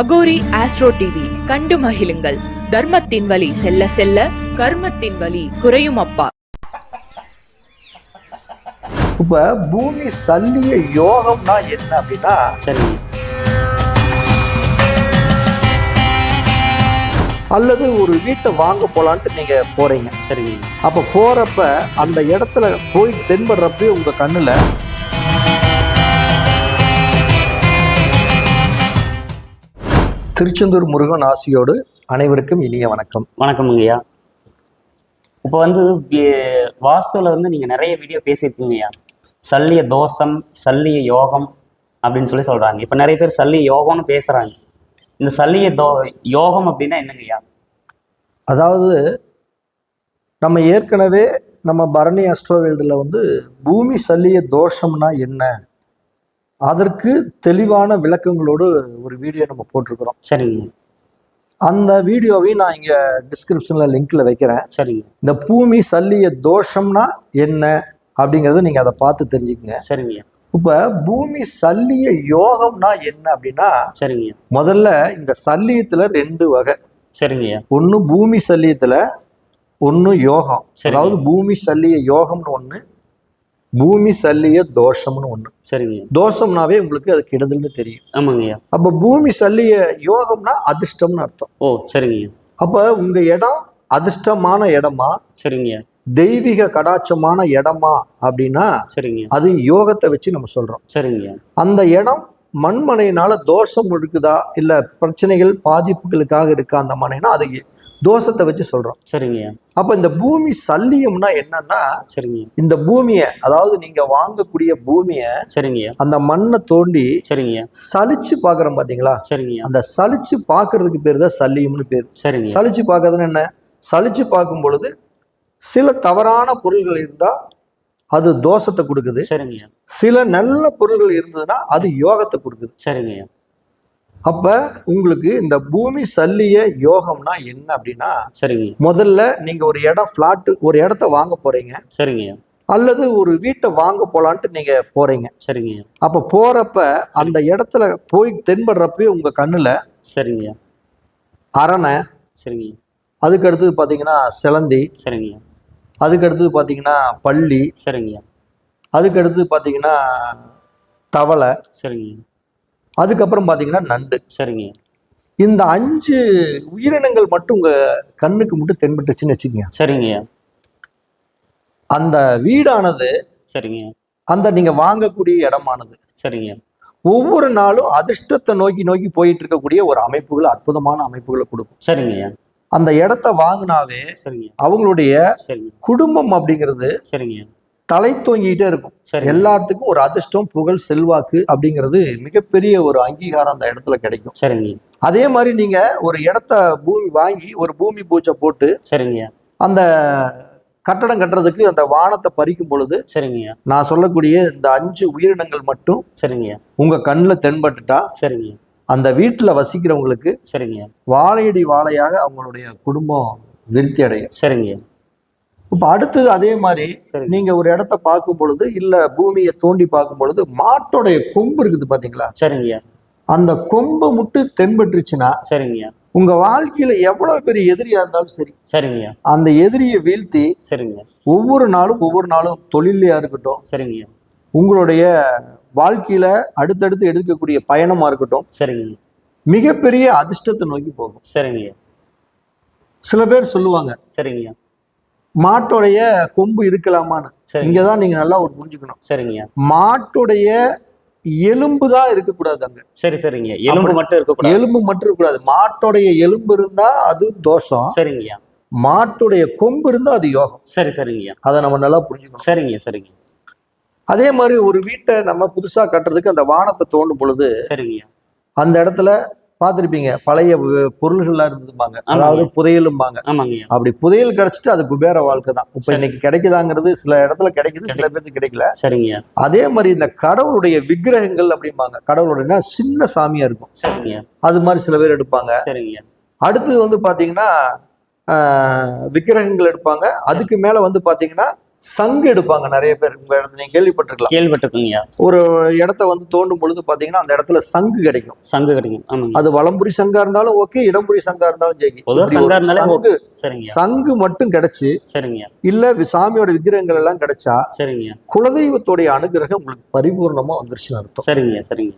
Aghori astro TV கண்டு மகிழுங்கள். தர்மத்தின் வழி செல்ல செல்ல கர்மத்தின் வழி குறையும் அப்பா. இப்ப பூமி சல்லிய யோகம்னா என்ன அப்படின்னா சரிங்க அல்லது ஒரு வீட்டை வாங்க போலான்ட்டு நீங்க போறீங்க. சரிங்க அப்ப போறப்ப அந்த இடத்துல போய் தென்படுறப்ப உங்க கண்ணுல திருச்செந்தூர் முருகன் ஆசியோடு அனைவருக்கும் இனிய வணக்கம். வணக்கம்ங்கய்யா இப்போ வந்து வி- வாஸ்துல வந்து நீங்கள் நிறைய வீடியோ பேசியிருக்கீங்கய்யா சல்லிய தோஷம் சல்லிய யோகம் அப்படின்னு சொல்லி சொல்கிறாங்க இப்போ நிறைய பேர் சல்லிய யோகம்னு பேசுகிறாங்க இந்த சல்லிய தோ யோகம் அப்படின்னா என்னங்கய்யா அதாவது நம்ம ஏற்கனவே நம்ம பரணி அஸ்ட்ரோவேல்டில் வந்து பூமி சல்லிய தோஷம்னா என்ன? அதற்கு தெளிவான விளக்கங்களோடு ஒரு வீடியோ நம்ம போட்டிருக்கிறோம். சரிங்க. அந்த வீடியோவையும் நான் இங்கே டிஸ்கிரிப்ஷனில் லிங்க்ல வைக்கிறேன். சரிங்க. இந்த பூமி சல்லிய தோஷம்னா என்ன அப்படிங்கிறத நீங்கள் அதை பார்த்து தெரிஞ்சுக்கங்க. சரிங்கய்யா இப்போ பூமி சல்லிய யோகம்னா என்ன அப்படின்னா சரிங்கய்யா முதல்ல இந்த சல்லியத்தில் ரெண்டு வகை. சரிங்கய்யா ஒன்று பூமி சல்லியத்தில் ஒன்று யோகம். அதாவது பூமி சல்லிய யோகம்னு ஒன்று பூமி சல்லிய தோஷம்னு ஒன்று சரிங்கய்யா தோஷம்னாவே உங்களுக்கு அது கெடுதல்னு தெரியும். ஆமாங்கய்யா அப்போ பூமி சல்லிய யோகம்னா அதிர்ஷ்டம்னு அர்த்தம். ஓ சரிங்கய்யா அப்போ உங்க இடம் அதிர்ஷ்டமான இடமா? சரிங்கய்யா தெய்வீக கடாட்சமான இடமா அப்படின்னா சரிங்கய்யா அது யோகத்தை வச்சு நம்ம சொல்றோம். சரிங்கய்யா அந்த இடம் மண்மனையினால தோஷம் இருக்குதா? இல்ல பிரச்சனைகள் பாதிப்புகளுக்காக இருக்கா அந்த மனைனா? அது தோஷத்தை வச்சு சொல்றோம். சரிங்கய்யா அப்ப இந்த பூமி சல்லியம்னா என்னன்னா சரிங்கய்யா இந்த பூமியை அதாவது நீங்க வாங்கக்கூடிய பூமியை சரிங்கய்யா அந்த மண்ணை தோண்டி சரிங்கய்யா சலிச்சு பாக்குறோம் பாத்தீங்களா? சரிங்கய்யா அந்த சலிச்சு பாக்குறதுக்கு பேர் தான் சல்லியம்னு பேர். சரிங்க. சலிச்சு பார்க்கறதுன்னு என்ன? சலிச்சு பார்க்கும் பொழுது சில தவறான பொருள்கள் இருந்தா அது தோஷத்தை கொடுக்குது. சரிங்கய்யா. சில நல்ல பொருள்கள் இருந்ததுன்னா அது யோகத்தை கொடுக்குது. சரிங்கய்யா. அப்ப உங்களுக்கு இந்த பூமி சல்லிய யோகம்னா என்ன அப்படின்னா சரிங்க முதல்ல நீங்க ஒரு இடம் ஃபிளாட் ஒரு இடத்த வாங்க போறீங்க. சரிங்கய்யா. அல்லது ஒரு வீட்டை வாங்க போலான்ட்டு நீங்க போறீங்க. சரிங்கய்யா. அப்ப போறப்ப அந்த இடத்துல போய் தென்படுறப்ப உங்க கண்ணுல சரிங்கய்யா. அரணை சரிங்க அதுக்கு அடுத்தது பாத்தீங்கன்னா சிலந்தி சரிங்கய்யா. அதுக்கு அடுத்தது பாத்தீங்கன்னா பள்ளி. சரிங்கய்யா அதுக்கு அடுத்து பார்த்தீங்கன்னா தவளை. சரிங்க. அதுக்கப்புறம் பார்த்தீங்கன்னா நண்டு. சரிங்க. இந்த அஞ்சு உயிரினங்கள் மட்டும் உங்க கண்ணுக்கு மட்டும் தென்பட்டுச்சுன்னு வச்சுக்கோங்க. சரிங்கய்யா அந்த வீடானது சரிங்க. அந்த நீங்க வாங்கக்கூடிய இடமானது. சரிங்க. ஒவ்வொரு நாளும் அதிர்ஷ்டத்தை நோக்கி நோக்கி போயிட்டு இருக்கக்கூடிய ஒரு அமைப்புகள் அற்புதமான அமைப்புகளை கொடுக்கும். சரிங்கய்யா அந்த இடத்த வாங்கினாவே சரிங்க. அவங்களுடைய சரிங்க. குடும்பம் அப்படிங்கிறது சரிங்க. தலை தூங்கிட்டே இருக்கும். சரிங்க. எல்லாத்துக்கும் ஒரு அதிர்ஷ்டம் புகழ் செல்வாக்கு அப்படிங்கிறது மிகப்பெரிய ஒரு அங்கீகாரம் அந்த இடத்துல கிடைக்கும். சரிங்க. அதே மாதிரி நீங்க ஒரு இடத்த பூமி வாங்கி ஒரு பூமி பூஜை போட்டு சரிங்கய்யா அந்த கட்டடம் கட்டுறதுக்கு அந்த வானத்தை பறிக்கும் பொழுது சரிங்கய்யா நான் சொல்லக்கூடிய இந்த அஞ்சு உயிரினங்கள் மட்டும் சரிங்கய்யா உங்க கண்ணில் தென்பட்டுட்டா சரிங்க. அந்த வீட்டில் வசிக்கிறவங்களுக்கு சரிங்கய்யா வாழையடி வாழையாக அவங்களுடைய குடும்பம் விருத்தி அடையும் சரிங்கய்யா இப்போ அடுத்தது அதே மாதிரி சரிங்க. நீங்க ஒரு இடத்த பார்க்கும் பொழுது இல்ல பூமியை தோண்டி பார்க்கும் பொழுது மாட்டோடைய கொம்பு இருக்குது பாத்தீங்களா? சரிங்கய்யா அந்த கொம்பை மட்டும் தென்பட்டுருச்சுன்னா சரிங்கய்யா உங்க வாழ்க்கையில எவ்வளவு பெரிய எதிரியா இருந்தாலும் சரி. சரிங்கய்யா அந்த எதிரியை வீழ்த்தி சரிங்க. ஒவ்வொரு நாளும் ஒவ்வொரு நாளும் தொழிலையா இருக்கட்டும் சரிங்கய்யா உங்களுடைய வாழ்க்கையில அடுத்தடுத்து எடுக்கக்கூடிய பயணமா இருக்கட்டும் சரிங்க. மிகப்பெரிய அதிர்ஷ்டத்தை நோக்கி போகும். சரிங்கய்யா சில பேர் சொல்லுவாங்க சரிங்கய்யா மாட்டோடைய கொம்பு இருக்கலாமான்னு. சரிங்க. இங்கதான் நீங்க நல்லா ஒரு புரிஞ்சுக்கணும். சரிங்கய்யா மாட்டுடைய எலும்பு தான் இருக்கக்கூடாது அங்க. சரி சரிங்க. எலும்பு மட்டும் இருக்கக்கூடாது. எலும்பு மட்டும் இருக்கக்கூடாது. மாட்டோடைய எலும்பு இருந்தா அது தோஷம். சரிங்கய்யா மாட்டுடைய கொம்பு இருந்தா அது யோகம். சரி சரிங்கய்யா அதை நம்ம நல்லா புரிஞ்சுக்கணும். சரிங்க சரிங்க. அதே மாதிரி ஒரு வீட்டை நம்ம புதுசா கட்டுறதுக்கு அந்த வானத்தை தோண்டும் பொழுது சரிங்கய்யா. அந்த இடத்துல பார்த்திருப்பீங்க பழைய பொருள்கள்லாம் இருந்ததுமாங்க ஆமாங்க. அதாவது புதையலும்பாங்க. அப்படி புதையல் கிடைச்சிட்டு அது குபேர வாழ்க்கை தான். இப்ப. இன்னைக்கு கிடைக்குதாங்கிறது சில இடத்துல கிடைக்குது சில பேருக்கு கிடைக்கல. சரிங்கய்யா. அதே மாதிரி இந்த கடவுளுடைய விக்கிரகங்கள் அப்படிம்பாங்க. கடவுளுடைய சின்ன சாமியா இருக்கும். அது மாதிரி சில பேர் எடுப்பாங்க. அடுத்தது வந்து பாத்தீங்கன்னா விக்கிரகங்கள் எடுப்பாங்க. அதுக்கு மேல வந்து பாத்தீங்கன்னா சங்கு எடுப்பாங்க நிறைய பேர். உங்க இடத்துல நீங்க கேள்விப்பட்டிருக்கலாம். கேள்விப்பட்டிருக்குங்கய்யா ஒரு இடத்த வந்து தோண்டும் பொழுது பாத்தீங்கன்னா அந்த இடத்துல சங்கு கிடைக்கும். சங்கு கிடைக்கும். அது வலம்புரி சங்கா இருந்தாலும் ஓகே இடம்புரி சங்கா இருந்தாலும் சங்கா சங்கு மட்டும் கிடைச்சு சரிங்கய்யா இல்ல சாமியோட விக்கிரகங்கள் எல்லாம் கிடைச்சா சரிங்கய்யா குலதெய்வத்துடைய அனுகிரகம் உங்களுக்கு பரிபூர்ணமா வந்துருச்சுன்னு அர்த்தம். சரிங்கய்யா சரிங்க.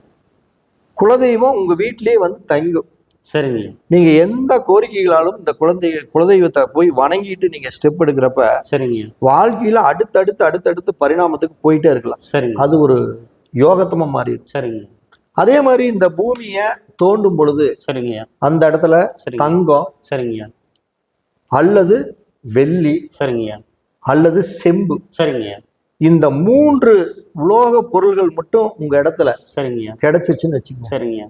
குலதெய்வம் உங்க வீட்டிலேயே வந்து தங்கும். சரிங்கய்யா நீங்க எந்த கோரிக்கைகளாலும் இந்த குழந்தை குலதெய்வத்தை போய் வணங்கிட்டு நீங்க ஸ்டெப் எடுக்கிறப்ப சரிங்கய்யா வாழ்க்கையில அடுத்தடுத்து அடுத்தடுத்து பரிணாமத்துக்கு போயிட்டே இருக்கலாம். சரிங்க. அது ஒரு யோகத்தமா மாறிடும் சரிங்க. அதே மாதிரி இந்த பூமியை தோண்டும் பொழுது சரிங்கய்யா அந்த இடத்துல சரிங்க. தங்கம் சரிங்கய்யா அல்லது வெள்ளி சரிங்கய்யா அல்லது செம்பு. சரிங்கய்யா இந்த மூன்று உலோக பொருள்கள் மட்டும் உங்க இடத்துல சரிங்கய்யா கிடைச்சிச்சுன்னு வச்சுக்கோங்க. சரிங்கய்யா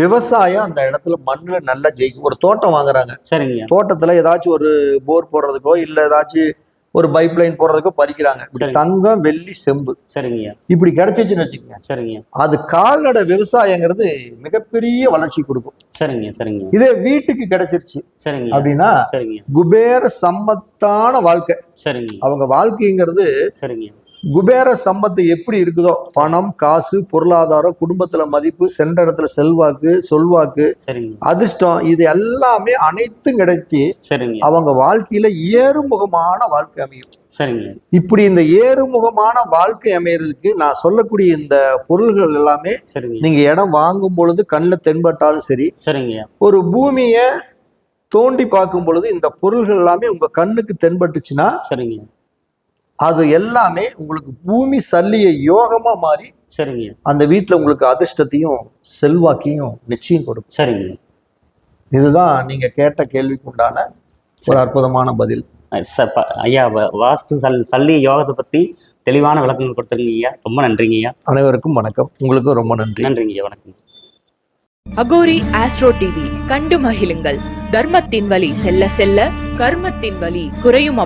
விவசாயம் அந்த இடத்துல மண்ணுல நல்லா ஜெயிக்கும். ஒரு தோட்டம் வாங்குறாங்க. சரிங்கய்யா தோட்டத்துல ஏதாச்சும் ஒரு போர் போடுறதுக்கோ இல்ல ஏதாச்சும் ஒரு பைப் லைன் போடுறதுக்கோ பறிக்கிறாங்க. தங்கம் வெள்ளி செம்பு. சரிங்கய்யா இப்படி கிடைச்சிச்சுன்னு வச்சுக்கோங்க. சரிங்கய்யா அது கால்நடை விவசாயங்கிறது மிகப்பெரிய வளர்ச்சி கொடுக்கும். சரிங்க சரிங்க இதே வீட்டுக்கு கிடைச்சிருச்சு சரிங்க அப்படின்னா சரிங்க குபேர சம்மத்தான வாழ்க்கை. சரிங்க அவங்க வாழ்க்கைங்கிறது சரிங்க குபேர சம்பத்து எப்படி இருக்குதோ? பணம் காசு பொருளாதாரம் குடும்பத்துல மதிப்பு சென்ற இடத்துல செல்வாக்கு சொல்வாக்கு அதிர்ஷ்டம் இது எல்லாமே அனைத்தும் கிடைச்சி அவங்க வாழ்க்கையில ஏறுமுகமான வாழ்க்கை அமையும். சரிங்க. இப்படி இந்த ஏறுமுகமான வாழ்க்கை அமையறதுக்கு நான் சொல்லக்கூடிய இந்த பொருள்கள் எல்லாமே நீங்க இடம் வாங்கும் பொழுது கண்ணில் தென்பட்டாலும் சரி சரிங்க. ஒரு பூமியை தோண்டி பார்க்கும் பொழுது இந்த பொருள்கள் எல்லாமே உங்க கண்ணுக்கு தென்பட்டுச்சுன்னா சரிங்க. அது எல்லாமே உங்களுக்கு பூமி சல்லிய யோகமா மாறி சரிங்க. அந்த வீட்டுல உங்களுக்கு அதிர்ஷ்டத்தையும் செல்வாக்கையும் நிச்சயம் கொடுக்கும். சரிங்க. இதுதான் நீங்க கேட்ட கேள்விக்கு உண்டான ஒரு அற்புதமான பதில். ஐயா வாஸ்து சல் சல்லி யோகத்தை பத்தி தெளிவான விளக்கங்கள் கொடுத்துருங்க ஐயா. ரொம்ப நன்றிங்க ஐயா. அனைவருக்கும் வணக்கம். உங்களுக்கும் ரொம்ப நன்றி. நன்றிங்க ஐயா. வணக்கம். அகோரி ஆஸ்ட்ரோ டிவி கண்டு மகிழுங்கள். தர்மத்தின் வழி செல்ல செல்ல கர்மத்தின் வழி குறையும்